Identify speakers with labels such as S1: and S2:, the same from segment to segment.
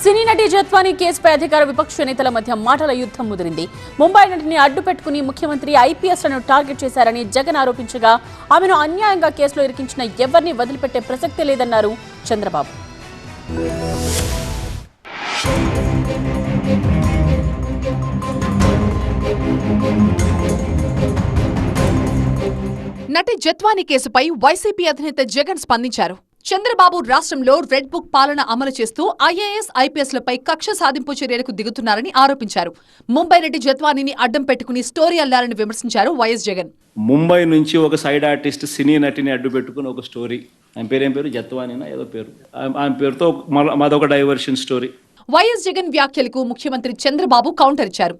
S1: సినీ నటి జత్వాని కేసుపై అధికార విపక్ష నేతల మధ్య మాటల యుద్ధం ముదిరింది. ముంబై నటిని అడ్డు పెట్టుకుని ముఖ్యమంత్రి ఐపీఎస్లను టార్గెట్ చేశారని జగన్ ఆరోపించగా ఆమెను అన్యాయంగా కేసులో ఇరికించిన ఎవరిని వదిలిపెట్టే ప్రసక్తే లేదన్నారు చంద్రబాబు.
S2: నటి జత్వాని కేసుపై వైసీపీ అధినేత జగన్ స్పందించారు. చంద్రబాబు రాష్ట్రంలో రెడ్ బుక్ పాలన అమలు చేస్తూ ఐఏఎస్ ఐపీఎస్లపై కక్ష సాధింపు చర్యలకు దిగుతున్నారని ఆరోపించారు. ముంబై నటి జత్వానీని అడ్డం పెట్టుకుని స్టోరీ అల్లారని విమర్శించారు వైఎస్ జగన్.
S3: ముంబై నుంచి ఒక సైడ్ ఆర్టిస్ట్ సినీ నటిని అడ్డు పెట్టుకుని ఒక స్టోరీ. ఆమె పేరు ఏం పేరు? జత్వానినా? ఏదో పేరు. ఆమె- పేరుతో మాదొక డైవర్షన్ స్టోరీ
S2: వైఎస్ జగన్ వ్యాఖ్యలకు ముఖ్యమంత్రి చంద్రబాబు కౌంటర్ ఇచ్చారు.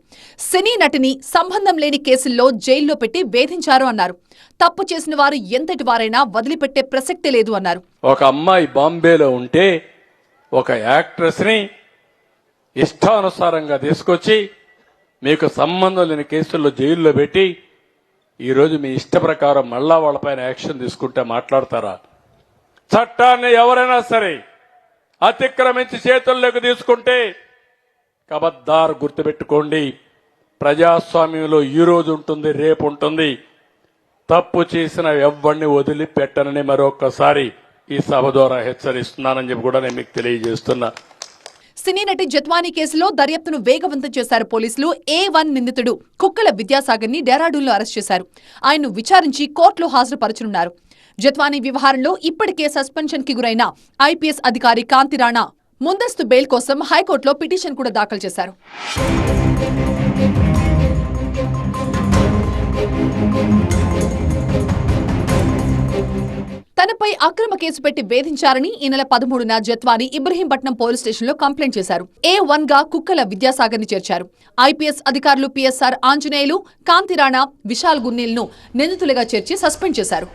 S2: సినీ నటిని సంబంధం లేని కేసుల్లో జైల్లో పెట్టి వేధించారు అన్నారు. తప్పు చేసిన వారు ఎంతటి వారైనా వదిలిపెట్టే ప్రసక్తే లేదు అన్నారు.
S4: ఒక అమ్మాయి బాంబేలో ఉంటే ఒక యాక్ట్రెస్ని ఇష్టానుసారంగా తీసుకొచ్చి మీకు సంబంధం లేని కేసుల్లో జైల్లో పెట్టి ఈరోజు మీ ఇష్ట ప్రకారం మళ్ళా వాళ్ళపైన యాక్షన్ తీసుకుంటే మాట్లాడతారా? చట్టాన్ని ఎవరైనా సరే అతిక్రమించి చేతుల్లోకి తీసుకుంటే కబద్దార్ గుర్తుపెట్టుకోండి. ప్రజాస్వామ్యంలో ఈ రోజు ఉంటుంది రేపు ఉంటుంది. తప్పు చేసిన ఎవ్వడిని వదిలిపెట్టనని మరొకసారి ఈ సభ ద్వారా హెచ్చరిస్తున్నానని చెప్పి కూడా నేను మీకు తెలియజేస్తున్నా.
S2: సినీ నటి జత్వానీ కేసులో దర్యాప్తును వేగవంతం చేశారు పోలీసులు. ఏ వన్ నిందితుడు కుక్కల విద్యాసాగర్ని డెరాడూన్లో అరెస్ట్ చేశారు. ఆయన్ను విచారించి కోర్టులో హాజరుపరచనున్నారు. జత్వానీ వ్యవహారంలో ఇప్పటికే సస్పెన్షన్కి గురైన ఐపీఎస్ అధికారి కాంతి రాణా ముందస్తు బెయిల్ కోసం హైకోర్టులో పిటిషన్ కూడా దాఖలు చేశారు. తనపై అక్రమ కేసు పెట్టి వేధించారని ఈ నెల పదమూడున జత్వాని ఇబ్రహీంపట్నం పోలీస్ స్టేషన్లో కంప్లైంట్ చేశారు. ఏ వన్గా కుక్కల విద్యాసాగర్ని చేర్చారు. ఐపీఎస్ అధికారులు పిఎస్ఆర్ ఆంజనేయులు కాంతిరాణా విశాల్ గున్నీల్ను నిందితులుగా చేర్చి సస్పెండ్ చేశారు.